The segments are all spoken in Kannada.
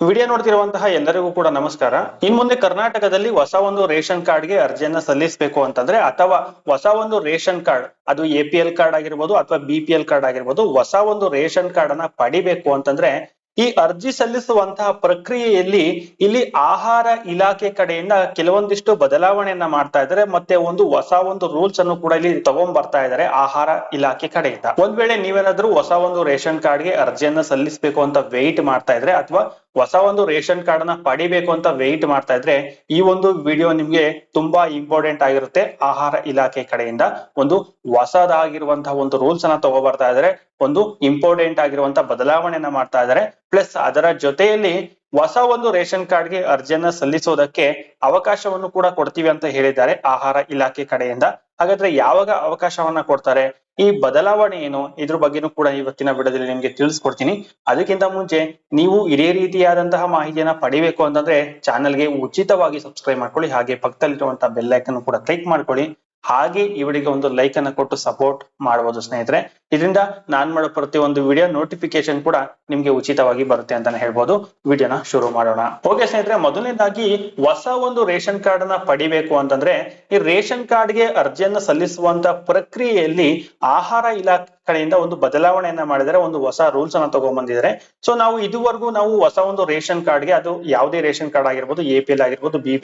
ವಿಡಿಯೋ ನೋಡ್ತಿರುವಂತಹ ಎಲ್ಲರಿಗೂ ಕೂಡ ನಮಸ್ಕಾರ. ಇನ್ ಮುಂದೆ ಕರ್ನಾಟಕದಲ್ಲಿ ಹೊಸ ಒಂದು ರೇಷನ್ ಕಾರ್ಡ್ಗೆ ಅರ್ಜಿಯನ್ನ ಸಲ್ಲಿಸಬೇಕು ಅಂತಂದ್ರೆ ಅಥವಾ ಹೊಸ ಒಂದು ರೇಷನ್ ಕಾರ್ಡ್, ಅದು ಎ ಪಿ ಎಲ್ ಕಾರ್ಡ್ ಆಗಿರ್ಬೋದು ಅಥವಾ ಬಿ ಪಿ ಎಲ್ ಕಾರ್ಡ್ ಆಗಿರ್ಬೋದು, ಹೊಸ ಒಂದು ರೇಷನ್ ಕಾರ್ಡ್ ಅನ್ನ ಪಡಿಬೇಕು ಅಂತಂದ್ರೆ ಈ ಅರ್ಜಿ ಸಲ್ಲಿಸುವಂತಹ ಪ್ರಕ್ರಿಯೆಯಲ್ಲಿ ಇಲ್ಲಿ ಆಹಾರ ಇಲಾಖೆ ಕಡೆಯಿಂದ ಕೆಲವೊಂದಿಷ್ಟು ಬದಲಾವಣೆಯನ್ನ ಮಾಡ್ತಾ ಇದ್ದಾರೆ. ಮತ್ತೆ ಒಂದು ಹೊಸ ಒಂದು ರೂಲ್ಸ್ ಅನ್ನು ಕೂಡ ಇಲ್ಲಿ ತಗೊಂಡ್ ಬರ್ತಾ ಇದ್ದಾರೆ ಆಹಾರ ಇಲಾಖೆ ಕಡೆಯಿಂದ. ಒಂದ್ ವೇಳೆ ನೀವೇನಾದ್ರೂ ಹೊಸ ಒಂದು ರೇಷನ್ ಕಾರ್ಡ್ಗೆ ಅರ್ಜಿಯನ್ನ ಸಲ್ಲಿಸಬೇಕು ಅಂತ ವೆಯ್ಟ್ ಮಾಡ್ತಾ ಇದ್ರೆ ಅಥವಾ ಹೊಸ ಒಂದು ರೇಷನ್ ಕಾರ್ಡ್ ಅನ್ನ ಪಡಿಬೇಕು ಅಂತ ವೆಯ್ಟ್ ಮಾಡ್ತಾ ಇದ್ರೆ ಈ ಒಂದು ವಿಡಿಯೋ ನಿಮ್ಗೆ ತುಂಬಾ ಇಂಪಾರ್ಟೆಂಟ್ ಆಗಿರುತ್ತೆ. ಆಹಾರ ಇಲಾಖೆ ಕಡೆಯಿಂದ ಒಂದು ಹೊಸದಾಗಿರುವಂತಹ ಒಂದು ರೂಲ್ಸ್ ಅನ್ನ ತಗೋಬರ್ತಾ ಇದ್ರೆ. ಒಂದು ಇಂಪಾರ್ಟೆಂಟ್ ಆಗಿರುವಂತಹ ಬದಲಾವಣೆಯನ್ನ ಮಾಡ್ತಾ ಇದ್ದಾರೆ ಪ್ಲಸ್ ಅದರ ಜೊತೆಯಲ್ಲಿ ಹೊಸ ಒಂದು ರೇಷನ್ ಕಾರ್ಡ್ಗೆ ಅರ್ಜಿಯನ್ನ ಸಲ್ಲಿಸೋದಕ್ಕೆ ಅವಕಾಶವನ್ನು ಕೂಡ ಕೊಡ್ತೀವಿ ಅಂತ ಹೇಳಿದ್ದಾರೆ ಆಹಾರ ಇಲಾಖೆ ಕಡೆಯಿಂದ. ಹಾಗಾದ್ರೆ ಯಾವಾಗ ಅವಕಾಶವನ್ನ ಕೊಡ್ತಾರೆ? ಈ ಬದಲಾವಣೆ ಏನು? ಇದ್ರ ಬಗ್ಗೆನೂ ಕೂಡ ಇವತ್ತಿನ ವಿಡಿಯೋದಲ್ಲಿ ನಿಮ್ಗೆ ತಿಳಿಸ್ಕೊಡ್ತೀನಿ. ಅದಕ್ಕಿಂತ ಮುಂಚೆ ನೀವು ಇದೇ ರೀತಿಯಾದಂತಹ ಮಾಹಿತಿಯನ್ನ ಪಡಿಬೇಕು ಅಂತಂದ್ರೆ ಚಾನೆಲ್ಗೆ ಉಚಿತವಾಗಿ ಸಬ್ಸ್ಕ್ರೈಬ್ ಮಾಡ್ಕೊಳ್ಳಿ. ಹಾಗೆ ಪಕ್ಕದಲ್ಲಿರುವಂತಹ ಬೆಲ್ ಐಕನ್ ಕೂಡ ಕ್ಲಿಕ್ ಮಾಡ್ಕೊಳ್ಳಿ. ಹಾಗೆ ಇವಳಿಗೆ ಒಂದು ಲೈಕ್ ಅನ್ನ ಕೊಟ್ಟು ಸಪೋರ್ಟ್ ಮಾಡಬಹುದು ಸ್ನೇಹಿತರೆ. ಇದರಿಂದ ನಾನ್ ಮಾಡೋ ಪ್ರತಿ ಒಂದು ವಿಡಿಯೋ ನೋಟಿಫಿಕೇಶನ್ ಕೂಡ ನಿಮ್ಗೆ ಉಚಿತವಾಗಿ ಬರುತ್ತೆ ಅಂತಾನೆ ಹೇಳ್ಬೋದು. ವಿಡಿಯೋನ ಶುರು ಮಾಡೋಣ. ಓಕೆ ಸ್ನೇಹಿತರೆ, ಮೊದಲನೇದಾಗಿ ಹೊಸ ಒಂದು ರೇಷನ್ ಕಾರ್ಡ್ ಅನ್ನ ಪಡಿಬೇಕು ಅಂತಂದ್ರೆ ಈ ರೇಷನ್ ಕಾರ್ಡ್ಗೆ ಅರ್ಜಿಯನ್ನ ಸಲ್ಲಿಸುವಂತ ಪ್ರಕ್ರಿಯೆಯಲ್ಲಿ ಆಹಾರ ಇಲಾಖೆ ಕಡೆಯಿಂದ ಒಂದು ಬದಲಾವಣೆಯನ್ನ ಮಾಡಿದರೆ ಒಂದು ಹೊಸ ರೂಲ್ಸ್ ಅನ್ನ ತಗೊಂಡ್ಬಂದಿದ್ದಾರೆ. ಸೊ ನಾವು ಇದುವರೆಗೂ ನಾವು ಹೊಸ ಒಂದು ರೇಷನ್ ಕಾರ್ಡ್ಗೆ ಅದು ಯಾವುದೇ ರೇಷನ್ ಕಾರ್ಡ್ ಆಗಿರ್ಬೋದು ಎ ಪಿ ಎಲ್ ಆಗಿರ್ಬೋದು ಬಿ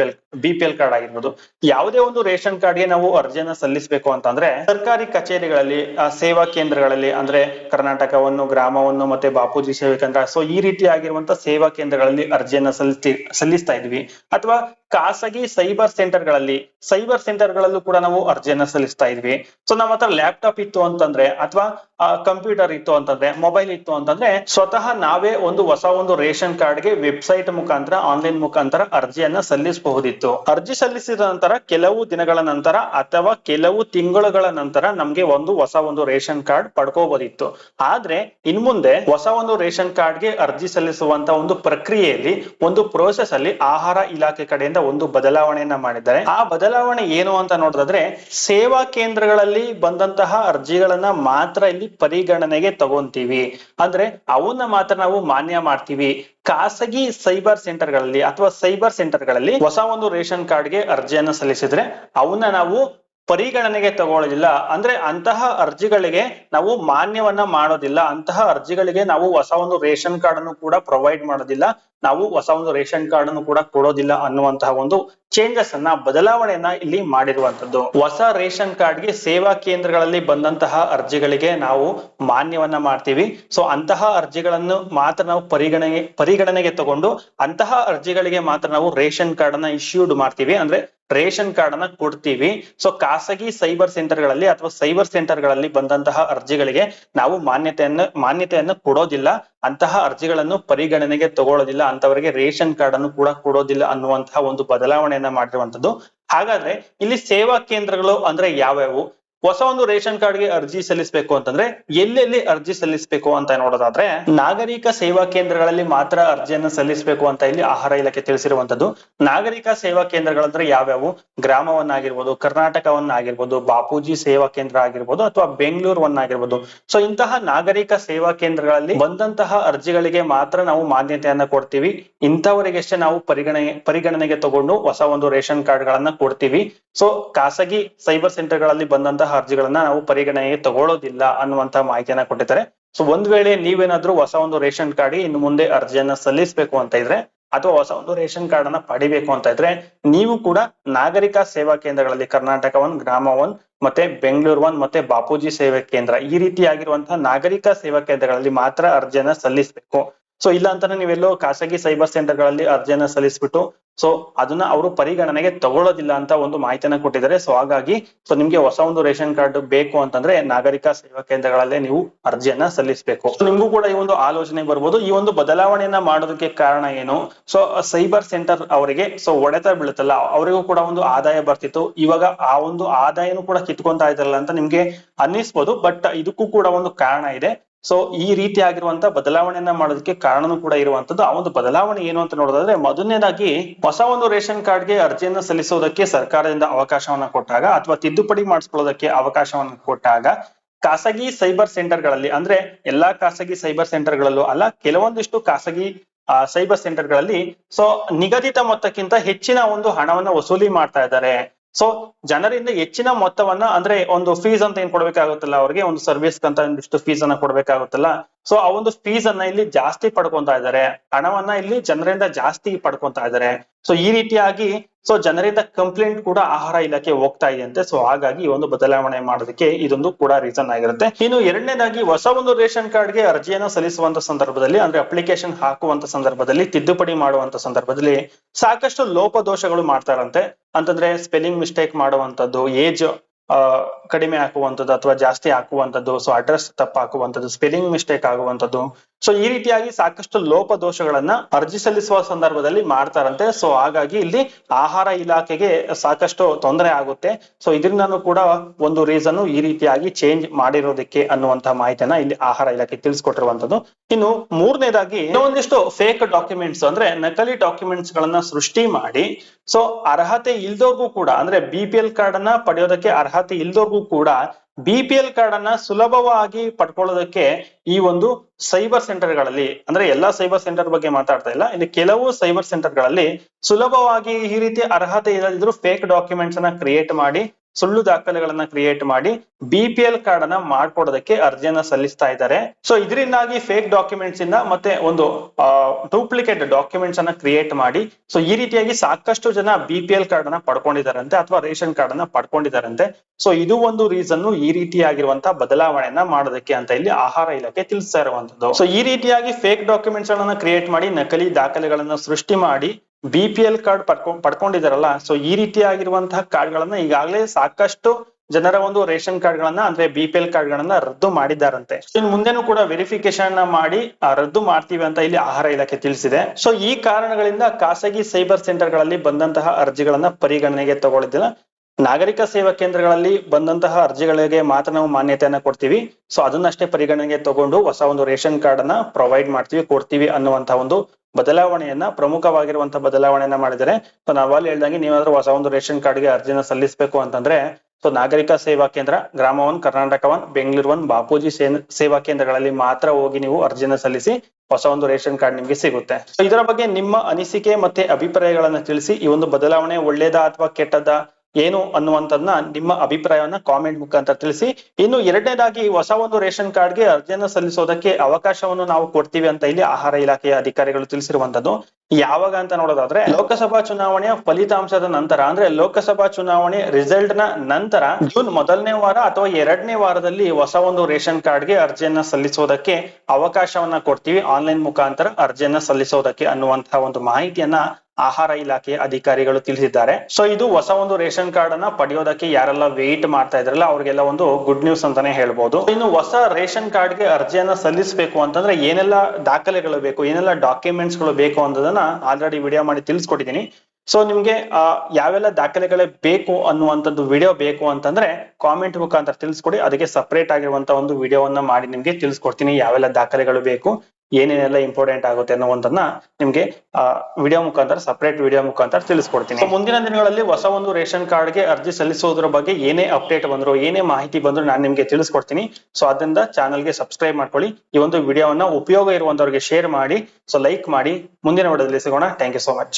ಪಿ ಕಾರ್ಡ್ ಆಗಿರ್ಬೋದು, ಯಾವುದೇ ಒಂದು ರೇಷನ್ ಕಾರ್ಡ್ಗೆ ನಾವು ಅರ್ಜಿಯನ್ನ ಸಲ್ಲಿಸಬೇಕು ಅಂತಂದ್ರೆ ಸರ್ಕಾರಿ ಕಚೇರಿಗಳಲ್ಲಿ ಸೇವಾ ಕೇಂದ್ರಗಳಲ್ಲಿ, ಅಂದ್ರೆ ಕರ್ನಾಟಕವನ್ನು, ಗ್ರಾಮವನ್ನು, ಮತ್ತೆ ಬಾಪೂಜಿ ಸೇವಾ ಕೇಂದ್ರ, ಸೊ ಈ ರೀತಿ ಆಗಿರುವಂತಹ ಸೇವಾ ಕೇಂದ್ರಗಳಲ್ಲಿ ಅರ್ಜಿಯನ್ನ ಸಲ್ಲಿಸ್ತಿ, ಸಲ್ಲಿಸ್ತಾ ಇದ್ವಿ. ಅಥವಾ ಖಾಸಗಿ ಸೈಬರ್ ಸೆಂಟರ್ಗಳಲ್ಲಿ ಸೈಬರ್ ಸೆಂಟರ್ ಗಳಲ್ಲೂ ಕೂಡ ನಾವು ಅರ್ಜಿಯನ್ನ ಸಲ್ಲಿಸ್ತಾ ಇದ್ವಿ. ಸೊ ನಮ್ಮ ಹತ್ರ ಲ್ಯಾಪ್ಟಾಪ್ ಇತ್ತು ಅಂತಂದ್ರೆ, ಅಥವಾ ಕಂಪ್ಯೂಟರ್ ಇತ್ತು ಅಂತಂದ್ರೆ, ಮೊಬೈಲ್ ಇತ್ತು ಅಂತಂದ್ರೆ, ಸ್ವತಃ ನಾವೇ ಒಂದು ಹೊಸ ಒಂದು ರೇಷನ್ ಕಾರ್ಡ್ಗೆ ವೆಬ್ಸೈಟ್ ಮುಖಾಂತರ, ಆನ್ಲೈನ್ ಮುಖಾಂತರ ಅರ್ಜಿಯನ್ನ ಸಲ್ಲಿಸಬಹುದಿತ್ತು. ಅರ್ಜಿ ಸಲ್ಲಿಸಿದ ನಂತರ ಕೆಲವು ದಿನಗಳ ನಂತರ ಅಥವಾ ಕೆಲವು ತಿಂಗಳುಗಳ ನಂತರ ನಮ್ಗೆ ಒಂದು ಹೊಸ ಒಂದು ರೇಷನ್ ಕಾರ್ಡ್ ಪಡ್ಕೋಬಹುದಿತ್ತು ಆದ್ರೆ ಇನ್ ಮುಂದೆ ಹೊಸ ಒಂದು ರೇಷನ್ ಕಾರ್ಡ್ಗೆ ಅರ್ಜಿ ಸಲ್ಲಿಸುವಂತ ಒಂದು ಪ್ರಕ್ರಿಯೆಯಲ್ಲಿ, ಒಂದು ಪ್ರೋಸೆಸ್ ಅಲ್ಲಿ ಆಹಾರ ಇಲಾಖೆ ಕಡೆಯಿಂದ ಒಂದು ಬದಲಾವಣೆಯನ್ನ ಮಾಡಿದ್ದಾರೆ. ಆ ಬದಲಾವಣೆ ಏನು ಅಂತ ನೋಡಿದ್ರೆ ಸೇವಾ ಕೇಂದ್ರಗಳಲ್ಲಿ ಬಂದಂತಹ ಅರ್ಜಿಗಳನ್ನ ಮಾತ್ರ ಇಲ್ಲಿ ಪರಿಗಣನೆಗೆ ತಗೊಂತೀವಿ. ಅಂದ್ರೆ ಅವನ್ನ ಮಾತ್ರ ನಾವು ಮಾನ್ಯ ಮಾಡ್ತೀವಿ. ಖಾಸಗಿ ಸೈಬರ್ ಸೆಂಟರ್ಗಳಲ್ಲಿ ಅಥವಾ ಸೈಬರ್ ಸೆಂಟರ್ಗಳಲ್ಲಿ ಹೊಸ ಒಂದು ರೇಷನ್ ಕಾರ್ಡ್ಗೆ ಅರ್ಜಿಯನ್ನ ಸಲ್ಲಿಸಿದ್ರೆ, ಅವನ್ನ ನಾವು ಪರಿಗಣನೆಗೆ ತಗೊಳ್ಳೋದಿಲ್ಲ. ಅಂದ್ರೆ ಅಂತಹ ಅರ್ಜಿಗಳಿಗೆ ನಾವು ಮಾನ್ಯವನ್ನ ಮಾಡೋದಿಲ್ಲ. ಅಂತಹ ಅರ್ಜಿಗಳಿಗೆ ನಾವು ಹೊಸ ಒಂದು ರೇಷನ್ ಕಾರ್ಡ್ ಅನ್ನು ಕೂಡ ಪ್ರೊವೈಡ್ ಮಾಡೋದಿಲ್ಲ. ನಾವು ಹೊಸ ಒಂದು ರೇಷನ್ ಕಾರ್ಡ್ ಅನ್ನು ಕೂಡ ಕೊಡೋದಿಲ್ಲ ಅನ್ನುವಂತಹ ಒಂದು ಚೇಂಜಸ್ ಅನ್ನ, ಬದಲಾವಣೆಯನ್ನ ಇಲ್ಲಿ ಮಾಡಿರುವಂತದ್ದು ಹೊಸ ರೇಷನ್ ಕಾರ್ಡ್ಗೆ ಸೇವಾ ಕೇಂದ್ರಗಳಲ್ಲಿ ಬಂದಂತಹ ಅರ್ಜಿಗಳಿಗೆ ನಾವು ಮಾನ್ಯವನ್ನ ಮಾಡ್ತೀವಿ. ಸೊ ಅಂತಹ ಅರ್ಜಿಗಳನ್ನು ಮಾತ್ರ ನಾವು ಪರಿಗಣನೆ, ಪರಿಗಣನೆಗೆ ತಗೊಂಡು ಅಂತಹ ಅರ್ಜಿಗಳಿಗೆ ಮಾತ್ರ ನಾವು ರೇಷನ್ ಕಾರ್ಡ್ ಅನ್ನ ಇಶ್ಯೂಡ್ ಮಾಡ್ತೀವಿ. ಅಂದ್ರೆ ರೇಷನ್ ಕಾರ್ಡ್ ಅನ್ನ ಕೊಡ್ತೀವಿ. ಸೊ ಖಾಸಗಿ ಸೈಬರ್ ಸೆಂಟರ್ಗಳಲ್ಲಿ ಅಥವಾ ಸೈಬರ್ ಸೆಂಟರ್ಗಳಲ್ಲಿ ಬಂದಂತಹ ಅರ್ಜಿಗಳಿಗೆ ನಾವು ಮಾನ್ಯತೆಯನ್ನು ಮಾನ್ಯತೆಯನ್ನು ಕೊಡೋದಿಲ್ಲ. ಅಂತಹ ಅರ್ಜಿಗಳನ್ನು ಪರಿಗಣನೆಗೆ ತಗೊಳ್ಳೋದಿಲ್ಲ. ಅಂತವರಿಗೆ ರೇಷನ್ ಕಾರ್ಡ್ ಅನ್ನು ಕೂಡ ಕೊಡೋದಿಲ್ಲ ಅನ್ನುವಂತಹ ಒಂದು ಬದಲಾವಣೆಯನ್ನ ಮಾಡಿರುವಂತದ್ದು ಹಾಗಾದ್ರೆ ಇಲ್ಲಿ ಸೇವಾ ಕೇಂದ್ರಗಳು ಅಂದ್ರೆ ಯಾವ್ಯಾವು? ಹೊಸ ಒಂದು ರೇಷನ್ ಕಾರ್ಡ್ಗೆ ಅರ್ಜಿ ಸಲ್ಲಿಸಬೇಕು ಅಂತಂದ್ರೆ ಎಲ್ಲೆಲ್ಲಿ ಅರ್ಜಿ ಸಲ್ಲಿಸಬೇಕು ಅಂತ ನೋಡೋದಾದ್ರೆ ನಾಗರಿಕ ಸೇವಾ ಕೇಂದ್ರಗಳಲ್ಲಿ ಮಾತ್ರ ಅರ್ಜಿಯನ್ನು ಸಲ್ಲಿಸಬೇಕು ಅಂತ ಇಲ್ಲಿ ಆಹಾರ ಇಲಾಖೆ ತಿಳಿಸಿರುವಂತದ್ದು. ನಾಗರಿಕ ಸೇವಾ ಕೇಂದ್ರಗಳಂದ್ರೆ ಯಾವ್ಯಾವು? ಗ್ರಾಮವನ್ನಾಗಿರ್ಬೋದು, ಕರ್ನಾಟಕವನ್ನಾಗಿರ್ಬೋದು, ಬಾಪೂಜಿ ಸೇವಾ ಕೇಂದ್ರ ಆಗಿರ್ಬೋದು ಅಥವಾ ಬೆಂಗಳೂರು ಆಗಿರ್ಬೋದು ಸೊ ಇಂತಹ ನಾಗರಿಕ ಸೇವಾ ಕೇಂದ್ರಗಳಲ್ಲಿ ಬಂದಂತಹ ಅರ್ಜಿಗಳಿಗೆ ಮಾತ್ರ ನಾವು ಮಾನ್ಯತೆಯನ್ನ ಕೊಡ್ತೀವಿ. ಇಂಥವರಿಗೆಷ್ಟೇ ನಾವು ಪರಿಗಣನೆ, ಪರಿಗಣನೆಗೆ ತಗೊಂಡು ಹೊಸ ಒಂದು ರೇಷನ್ ಕಾರ್ಡ್ ಗಳನ್ನ ಕೊಡ್ತೀವಿ. ಸೊ ಖಾಸಗಿ ಸೈಬರ್ ಸೆಂಟರ್ಗಳಲ್ಲಿ ಬಂದಂತಹ ಅರ್ಜಿಗಳನ್ನ ನಾವು ಪರಿಗಣನೆಗೆ ತಗೊಳ್ಳೋದಿಲ್ಲ ಅನ್ನುವಂತಹ ಮಾಹಿತಿಯನ್ನ ಕೊಟ್ಟಿದ್ದಾರೆ. ಸೊ ಒಂದ್ ವೇಳೆ ನೀವೇನಾದ್ರೂ ಹೊಸ ಒಂದು ರೇಷನ್ ಕಾರ್ಡ್ ಇನ್ನು ಮುಂದೆ ಅರ್ಜಿಯನ್ನ ಸಲ್ಲಿಸಬೇಕು ಅಂತ ಇದ್ರೆ ಅಥವಾ ಹೊಸ ಒಂದು ರೇಷನ್ ಕಾರ್ಡ್ ಅನ್ನ ಪಡಿಬೇಕು ಅಂತ ಇದ್ರೆ ನೀವು ಕೂಡ ನಾಗರಿಕ ಸೇವಾ ಕೇಂದ್ರಗಳಲ್ಲಿ ಕರ್ನಾಟಕ ಒನ್, ಗ್ರಾಮ ಒನ್ ಮತ್ತೆ ಬೆಂಗಳೂರು ಒನ್ ಮತ್ತೆ ಬಾಪೂಜಿ ಸೇವಾ ಕೇಂದ್ರ ಈ ರೀತಿಯಾಗಿರುವಂತಹ ನಾಗರಿಕ ಸೇವಾ ಕೇಂದ್ರಗಳಲ್ಲಿ ಮಾತ್ರ ಅರ್ಜಿಯನ್ನ ಸಲ್ಲಿಸಬೇಕು. ಸೊ ಇಲ್ಲ ಅಂತಾನೆ ನೀವೆಲ್ಲೋ ಖಾಸಗಿ ಸೈಬರ್ ಸೆಂಟರ್ಗಳಲ್ಲಿ ಅರ್ಜಿಯನ್ನ ಸಲ್ಲಿಸ್ಬಿಟ್ಟು ಸೊ ಅದನ್ನ ಅವರು ಪರಿಗಣನೆಗೆ ತಗೊಳ್ಳೋದಿಲ್ಲ ಅಂತ ಒಂದು ಮಾಹಿತಿಯನ್ನ ಕೊಟ್ಟಿದ್ದಾರೆ. ಸೊ ಹಾಗಾಗಿ ಸೊ ನಿಮ್ಗೆ ಹೊಸ ಒಂದು ರೇಷನ್ ಕಾರ್ಡ್ ಬೇಕು ಅಂತಂದ್ರೆ ನಾಗರಿಕ ಸೇವಾ ಕೇಂದ್ರಗಳಲ್ಲೇ ನೀವು ಅರ್ಜಿಯನ್ನ ಸಲ್ಲಿಸಬೇಕು. ನಿಮ್ಗೂ ಕೂಡ ಈ ಒಂದು ಆಲೋಚನೆ ಬರ್ಬೋದು. ಈ ಒಂದು ಬದಲಾವಣೆಯನ್ನ ಮಾಡೋದಕ್ಕೆ ಕಾರಣ ಏನು? ಸೊ ಸೈಬರ್ ಸೆಂಟರ್ ಅವರಿಗೆ ಸೊ ಒಡೆತ ಬೀಳುತ್ತಲ್ಲ, ಅವರಿಗೂ ಕೂಡ ಒಂದು ಆದಾಯ ಬರ್ತಿತ್ತು. ಇವಾಗ ಆ ಒಂದು ಆದಾಯನೂ ಕೂಡ ಕಿತ್ಕೊಂತ ಇದ್ರಲ್ಲ ಅಂತ ನಿಮ್ಗೆ ಅನ್ನಿಸ್ಬೋದು, ಬಟ್ ಇದಕ್ಕೂ ಕೂಡ ಒಂದು ಕಾರಣ ಇದೆ. ಸೊ ಈ ರೀತಿ ಆಗಿರುವಂತಹ ಬದಲಾವಣೆಯನ್ನ ಮಾಡೋದಕ್ಕೆ ಕಾರಣನೂ ಕೂಡ ಇರುವಂತದ್ದು ಆ ಒಂದು ಬದಲಾವಣೆ ಏನು ಅಂತ ನೋಡೋದಾದ್ರೆ ಮೊದಲನೇದಾಗಿ ಹೊಸ ಒಂದು ರೇಷನ್ ಕಾರ್ಡ್ಗೆ ಅರ್ಜಿಯನ್ನ ಸಲ್ಲಿಸೋದಕ್ಕೆ ಸರ್ಕಾರದಿಂದ ಅವಕಾಶವನ್ನ ಕೊಟ್ಟಾಗ ಅಥವಾ ತಿದ್ದುಪಡಿ ಮಾಡಿಸ್ಕೊಳ್ಳೋದಕ್ಕೆ ಅವಕಾಶವನ್ನ ಕೊಟ್ಟಾಗ ಖಾಸಗಿ ಸೈಬರ್ ಸೆಂಟರ್ಗಳಲ್ಲಿ ಅಂದ್ರೆ ಎಲ್ಲಾ ಖಾಸಗಿ ಸೈಬರ್ ಸೆಂಟರ್ಗಳಲ್ಲೂ ಅಲ್ಲ ಕೆಲವೊಂದಿಷ್ಟು ಖಾಸಗಿ ಸೈಬರ್ ಸೆಂಟರ್ಗಳಲ್ಲಿ ಸೊ ನಿಗದಿತ ಮೊತ್ತಕ್ಕಿಂತ ಹೆಚ್ಚಿನ ಒಂದು ಹಣವನ್ನ ವಸೂಲಿ ಮಾಡ್ತಾ ಇದ್ದಾರೆ. ಸೊ ಜನರಿಂದ ಹೆಚ್ಚಿನ ಮೊತ್ತವನ್ನ ಅಂದ್ರೆ ಒಂದು ಫೀಸ್ ಅಂತ ಏನ್ ಕೊಡ್ಬೇಕಾಗುತ್ತಲ್ಲ ಅವ್ರಿಗೆ? ಒಂದು ಸರ್ವಿಸ್ ಅಂತ ಒಂದಿಷ್ಟು ಫೀಸ್ ಅನ್ನ ಕೊಡ್ಬೇಕಾಗುತ್ತಲ್ಲ. ಸೊ ಆ ಒಂದು ಫೀಸ್ ಅನ್ನ ಇಲ್ಲಿ ಜಾಸ್ತಿ ಪಡ್ಕೊಂತಾ ಇದ್ದಾರೆ. ಹಣವನ್ನ ಇಲ್ಲಿ ಜನರಿಂದ ಜಾಸ್ತಿ ಪಡ್ಕೊಂತಾ ಇದ್ದಾರೆ. ಸೊ ಈ ರೀತಿಯಾಗಿ ಸೊ ಜನರಿಂದ ಕಂಪ್ಲೇಂಟ್ ಕೂಡ ಆಹಾರ ಇಲಾಖೆ ಹೋಗ್ತಾ ಇದೆಯಂತೆ ಸೊ ಹಾಗಾಗಿ ಈ ಒಂದು ಬದಲಾವಣೆ ಮಾಡೋದಕ್ಕೆ ಇದೊಂದು ಕೂಡ ರೀಸನ್ ಆಗಿರುತ್ತೆ ಇನ್ನು ಎರಡನೇದಾಗಿ ಹೊಸ ಒಂದು ರೇಷನ್ ಕಾರ್ಡ್ಗೆ ಅರ್ಜಿಯನ್ನು ಸಲ್ಲಿಸುವಂತ ಸಂದರ್ಭದಲ್ಲಿ, ಅಂದ್ರೆ ಅಪ್ಲಿಕೇಶನ್ ಹಾಕುವಂತ ಸಂದರ್ಭದಲ್ಲಿ, ತಿದ್ದುಪಡಿ ಮಾಡುವಂತ ಸಂದರ್ಭದಲ್ಲಿ ಸಾಕಷ್ಟು ಲೋಪದೋಷಗಳು ಮಾಡ್ತಾರಂತೆ. ಅಂತಂದ್ರೆ ಸ್ಪೆಲ್ಲಿಂಗ್ ಮಿಸ್ಟೇಕ್ ಮಾಡುವಂತದ್ದು ಏಜ್ ಕಡಿಮೆ ಹಾಕುವಂಥದ್ದು ಅಥವಾ ಜಾಸ್ತಿ ಹಾಕುವಂಥದ್ದು ಸೊ ಅಡ್ರೆಸ್ ತಪ್ಪು ಹಾಕುವಂಥದ್ದು ಸ್ಪೆಲ್ಲಿಂಗ್ ಮಿಸ್ಟೇಕ್ ಆಗುವಂಥದ್ದು ಸೊ ಈ ರೀತಿಯಾಗಿ ಸಾಕಷ್ಟು ಲೋಪದೋಷಗಳನ್ನ ಅರ್ಜಿ ಸಲ್ಲಿಸುವ ಸಂದರ್ಭದಲ್ಲಿ ಮಾಡ್ತಾರಂತೆ. ಸೊ ಹಾಗಾಗಿ ಇಲ್ಲಿ ಆಹಾರ ಇಲಾಖೆಗೆ ಸಾಕಷ್ಟು ತೊಂದರೆ ಆಗುತ್ತೆ. ಸೊ ಇದರಿಂದನೂ ಕೂಡ ಒಂದು ರೀಸನ್ ಈ ರೀತಿಯಾಗಿ ಚೇಂಜ್ ಮಾಡಿರೋದಕ್ಕೆ ಅನ್ನುವಂತಹ ಮಾಹಿತಿಯನ್ನ ಇಲ್ಲಿ ಆಹಾರ ಇಲಾಖೆ ತಿಳಿಸ್ಕೊಟ್ಟಿರುವಂತದ್ದು ಇನ್ನು ಮೂರನೇದಾಗಿ ಒಂದಿಷ್ಟು ಫೇಕ್ ಡಾಕ್ಯುಮೆಂಟ್ಸ್ ಅಂದ್ರೆ ನಕಲಿ ಡಾಕ್ಯುಮೆಂಟ್ಸ್ ಗಳನ್ನ ಸೃಷ್ಟಿ ಮಾಡಿ ಸೊ ಅರ್ಹತೆ ಇಲ್ದೋರ್ಗೂ ಕೂಡ, ಅಂದ್ರೆ ಬಿ ಪಿ ಎಲ್ ಕಾರ್ಡ್ ಅನ್ನ ಪಡೆಯೋದಕ್ಕೆ ಅರ್ಹತೆ ಇಲ್ದೋರ್ಗೂ ಕೂಡ ಬಿ ಪಿ ಎಲ್ ಕಾರ್ಡ್ ಅನ್ನ ಸುಲಭವಾಗಿ ಪಡ್ಕೊಳ್ಳೋದಕ್ಕೆ ಈ ಒಂದು ಸೈಬರ್ ಸೆಂಟರ್ಗಳಲ್ಲಿ, ಅಂದ್ರೆ ಎಲ್ಲಾ ಸೈಬರ್ ಸೆಂಟರ್ ಬಗ್ಗೆ ಮಾತಾಡ್ತಾ ಇಲ್ಲ ಇಲ್ಲಿ ಕೆಲವು ಸೈಬರ್ ಸೆಂಟರ್ಗಳಲ್ಲಿ ಸುಲಭವಾಗಿ ಈ ರೀತಿ ಅರ್ಹತೆ ಇಲ್ಲದಿದ್ರು ಫೇಕ್ ಡಾಕ್ಯುಮೆಂಟ್ಸ್ ಅನ್ನ ಕ್ರಿಯೇಟ್ ಮಾಡಿ ಸುಳ್ಳು ದಾಖಲೆಗಳನ್ನ ಕ್ರಿಯೇಟ್ ಮಾಡಿ ಬಿ ಪಿ ಎಲ್ ಕಾರ್ಡ್ ಅನ್ನ ಮಾಡ್ಕೊಡೋದಕ್ಕೆ ಅರ್ಜಿಯನ್ನ ಸಲ್ಲಿಸ್ತಾ ಇದ್ದಾರೆ. ಸೊ ಇದರಿಂದಾಗಿ ಫೇಕ್ ಡಾಕ್ಯುಮೆಂಟ್ಸ್ ಇಂದ ಮತ್ತೆ ಒಂದು ಡೂಪ್ಲಿಕೇಟ್ ಡಾಕ್ಯುಮೆಂಟ್ಸ್ ಅನ್ನ ಕ್ರಿಯೇಟ್ ಮಾಡಿ ಸೊ ಈ ರೀತಿಯಾಗಿ ಸಾಕಷ್ಟು ಜನ ಬಿ ಪಿ ಎಲ್ ಕಾರ್ಡ್ ಅನ್ನ ಪಡ್ಕೊಂಡಿದಾರಂತೆ ಅಥವಾ ರೇಷನ್ ಕಾರ್ಡ್ ಅನ್ನ ಪಡ್ಕೊಂಡಿದಾರಂತೆ ಸೊ ಇದು ಒಂದು ರೀಸನ್ ಈ ರೀತಿಯಾಗಿರುವಂತಹ ಬದಲಾವಣೆಯನ್ನ ಮಾಡೋದಕ್ಕೆ ಅಂತ ಇಲ್ಲಿ ಆಹಾರ ಇಲಾಖೆ ತಿಳಿಸ್ತಾ ಇರುವಂತದ್ದು. ಸೊ ಈ ರೀತಿಯಾಗಿ ಫೇಕ್ ಡಾಕ್ಯುಮೆಂಟ್ಸ್ ಗಳನ್ನ ಕ್ರಿಯೇಟ್ ಮಾಡಿ ನಕಲಿ ದಾಖಲೆಗಳನ್ನ ಸೃಷ್ಟಿ ಮಾಡಿ ಬಿ ಪಿ ಎಲ್ ಕಾರ್ಡ್ ಪಡ್ಕೊಂಡ್ ಪಡ್ಕೊಂಡಿದಾರಲ್ಲ ಸೊ ಈ ರೀತಿಯಾಗಿರುವಂತಹ ಕಾರ್ಡ್ ಗಳನ್ನ ಈಗಾಗಲೇ ಸಾಕಷ್ಟು ಜನರ ಒಂದು ರೇಷನ್ ಕಾರ್ಡ್ ಗಳನ್ನ ಅಂದ್ರೆ ಬಿ ಪಿ ಎಲ್ ಕಾರ್ಡ್ ಗಳನ್ನ ರದ್ದು ಮಾಡಿದ್ದಾರಂತೆ ಇನ್ ಮುಂದೆನೂ ಕೂಡ ವೆರಿಫಿಕೇಶನ್ ಮಾಡಿ ರದ್ದು ಮಾಡ್ತೀವಿ ಅಂತ ಇಲ್ಲಿ ಆಹಾರ ಇಲಾಖೆ ತಿಳಿಸಿದೆ. ಸೊ ಈ ಕಾರಣಗಳಿಂದ ಖಾಸಗಿ ಸೈಬರ್ ಸೆಂಟರ್ಗಳಲ್ಲಿ ಬಂದಂತಹ ಅರ್ಜಿಗಳನ್ನ ಪರಿಗಣನೆಗೆ ತಗೊಳ್ಳಿದ್ದಿಲ್ಲ ನಾಗರಿಕ ಸೇವಾ ಕೇಂದ್ರಗಳಲ್ಲಿ ಬಂದಂತಹ ಅರ್ಜಿಗಳಿಗೆ ಮಾತ್ರ ನಾವು ಮಾನ್ಯತೆಯನ್ನ ಕೊಡ್ತೀವಿ. ಸೊ ಅದನ್ನಷ್ಟೇ ಪರಿಗಣನೆಗೆ ತಗೊಂಡು ಹೊಸ ಒಂದು ರೇಷನ್ ಕಾರ್ಡ್ ಅನ್ನ ಪ್ರೊವೈಡ್ ಮಾಡ್ತೀವಿ, ಕೊಡ್ತೀವಿ ಅನ್ನುವಂತಹ ಒಂದು ಬದಲಾವಣೆಯನ್ನ ಪ್ರಮುಖವಾಗಿರುವಂತಹ ಬದಲಾವಣೆಯನ್ನ ಮಾಡಿದರೆ ಸೊ ನಾವಲ್ಲಿ ಹೇಳ್ದಂಗೆ ನೀವಾದ್ರೂ ಹೊಸ ಒಂದು ರೇಷನ್ ಕಾರ್ಡ್ಗೆ ಅರ್ಜಿನ ಸಲ್ಲಿಸಬೇಕು ಅಂತಂದ್ರೆ ಸೊ ನಾಗರಿಕ ಸೇವಾ ಕೇಂದ್ರ ಗ್ರಾಮ one Karnataka one Bengaluru one Bapuji ಸೇವಾ ಕೇಂದ್ರಗಳಲ್ಲಿ ಮಾತ್ರ ಹೋಗಿ ನೀವು ಅರ್ಜಿನ ಸಲ್ಲಿಸಿ ಹೊಸ ಒಂದು ರೇಷನ್ ಕಾರ್ಡ್ ನಿಮ್ಗೆ ಸಿಗುತ್ತೆ. ಸೊ ಇದರ ಬಗ್ಗೆ ನಿಮ್ಮ ಅನಿಸಿಕೆ ಮತ್ತೆ ಅಭಿಪ್ರಾಯಗಳನ್ನ ತಿಳಿಸಿ, ಈ ಒಂದು ಬದಲಾವಣೆ ಒಳ್ಳೇದಾ ಅಥವಾ ಕೆಟ್ಟದ್ದಾ? ಏನು ಅನ್ನುವಂಥದ್ನ ನಿಮ್ಮ ಅಭಿಪ್ರಾಯವನ್ನ ಕಾಮೆಂಟ್ ಮುಖಾಂತರ ತಿಳಿಸಿ. ಇನ್ನು ಎರಡನೇದಾಗಿ ಹೊಸ ಒಂದು ರೇಷನ್ ಕಾರ್ಡ್ಗೆ ಅರ್ಜಿಯನ್ನು ಸಲ್ಲಿಸೋದಕ್ಕೆ ಅವಕಾಶವನ್ನು ನಾವು ಕೊಡ್ತೀವಿ ಅಂತ ಇಲ್ಲಿ ಆಹಾರ ಇಲಾಖೆಯ ಅಧಿಕಾರಿಗಳು ತಿಳಿಸಿರುವಂತದ್ದು ಯಾವಾಗ ಅಂತ ನೋಡೋದಾದ್ರೆ, ಲೋಕಸಭಾ ಚುನಾವಣೆಯ ಫಲಿತಾಂಶದ ನಂತರ, ಅಂದ್ರೆ ಲೋಕಸಭಾ ಚುನಾವಣೆ ರಿಸಲ್ಟ್ನ ನಂತರ ಜೂನ್ ಮೊದಲನೇ ವಾರ ಅಥವಾ ಎರಡನೇ ವಾರದಲ್ಲಿ ಹೊಸ ಒಂದು ರೇಷನ್ ಕಾರ್ಡ್ಗೆ ಅರ್ಜಿಯನ್ನ ಸಲ್ಲಿಸೋದಕ್ಕೆ ಅವಕಾಶವನ್ನ ಕೊಡ್ತೀವಿ. ಆನ್ಲೈನ್ ಮುಖಾಂತರ ಅರ್ಜಿಯನ್ನ ಸಲ್ಲಿಸೋದಕ್ಕೆ ಅನ್ನುವಂತಹ ಒಂದು ಮಾಹಿತಿಯನ್ನ ಆಹಾರ ಇಲಾಖೆಯ ಅಧಿಕಾರಿಗಳು ತಿಳಿಸಿದ್ದಾರೆ. ಸೊ ಇದು ಹೊಸ ಒಂದು ರೇಷನ್ ಕಾರ್ಡ್ ಅನ್ನ ಪಡೆಯೋದಕ್ಕೆ ಯಾರೆಲ್ಲ ವೇಟ್ ಮಾಡ್ತಾ ಇದ್ರಲ್ಲ, ಅವ್ರಿಗೆಲ್ಲ ಒಂದು ಗುಡ್ ನ್ಯೂಸ್ ಅಂತಾನೆ ಹೇಳ್ಬೋದು. ಇನ್ನು ಹೊಸ ರೇಷನ್ ಕಾರ್ಡ್ಗೆ ಅರ್ಜಿಯನ್ನ ಸಲ್ಲಿಸಬೇಕು ಅಂತಂದ್ರೆ ಏನೆಲ್ಲ ದಾಖಲೆಗಳು ಬೇಕು, ಏನೆಲ್ಲ ಡಾಕ್ಯುಮೆಂಟ್ಸ್ಗಳು ಬೇಕು ಅನ್ನೋದನ್ನ ಆಲ್ರೆಡಿ ವಿಡಿಯೋ ಮಾಡಿ ತಿಳಿಸ್ಕೊಟ್ಟಿದ್ದೀನಿ. ಸೊ ನಿಮ್ಗೆ ಯಾವೆಲ್ಲ ದಾಖಲೆಗಳೇ ಬೇಕು ಅನ್ನುವಂಥದ್ದು ವಿಡಿಯೋ ಬೇಕು ಅಂತಂದ್ರೆ ಕಾಮೆಂಟ್ ಮುಖಾಂತರ ತಿಳಿಸ್ಕೊಡಿ. ಅದಕ್ಕೆ ಸಪ್ರೇಟ್ ಆಗಿರುವಂತ ಒಂದು ವಿಡಿಯೋವನ್ನ ಮಾಡಿ ನಿಮ್ಗೆ ತಿಳಿಸ್ಕೊಡ್ತೀನಿ ಯಾವೆಲ್ಲ ದಾಖಲೆಗಳು ಬೇಕು. ಏನೇನೆಲ್ಲ ಇಂಪಾರ್ಟೆಂಟ್ ಆಗುತ್ತೆ ಅನ್ನುವಂಥದ್ದನ್ನ ನಿಮ್ಗೆ, ಆ ವಿಡಿಯೋ ಮುಖಾಂತರ ಸಪರೇಟ್ ವಿಡಿಯೋ ಮುಖಾಂತರ ತಿಳಿಸ್ಕೊಡ್ತೀನಿ. ಮುಂದಿನ ದಿನಗಳಲ್ಲಿ ಹೊಸ ಒಂದು ರೇಷನ್ ಕಾರ್ಡ್ಗೆ ಅರ್ಜಿ ಸಲ್ಲಿಸೋದ್ರ ಬಗ್ಗೆ ಏನೇ ಅಪ್ಡೇಟ್ ಬಂದ್ರು, ಏನೇ ಮಾಹಿತಿ ಬಂದ್ರು ನಾನು ನಿಮ್ಗೆ ತಿಳಿಸ್ಕೊಡ್ತೀನಿ. ಸೊ ಅದರಿಂದ ಚಾನಲ್ಗೆ ಸಬ್ಸ್ಕ್ರೈಬ್ ಮಾಡ್ಕೊಳ್ಳಿ. ಈ ಒಂದು ವಿಡಿಯೋವನ್ನ ಉಪಯೋಗ ಇರುವಂತವ್ರಿಗೆ ಶೇರ್ ಮಾಡಿ ಸೊ ಲೈಕ್ ಮಾಡಿ. ಮುಂದಿನ ವಿಡಿಯೋದಲ್ಲಿ ಸಿಗೋಣ. Thank you so much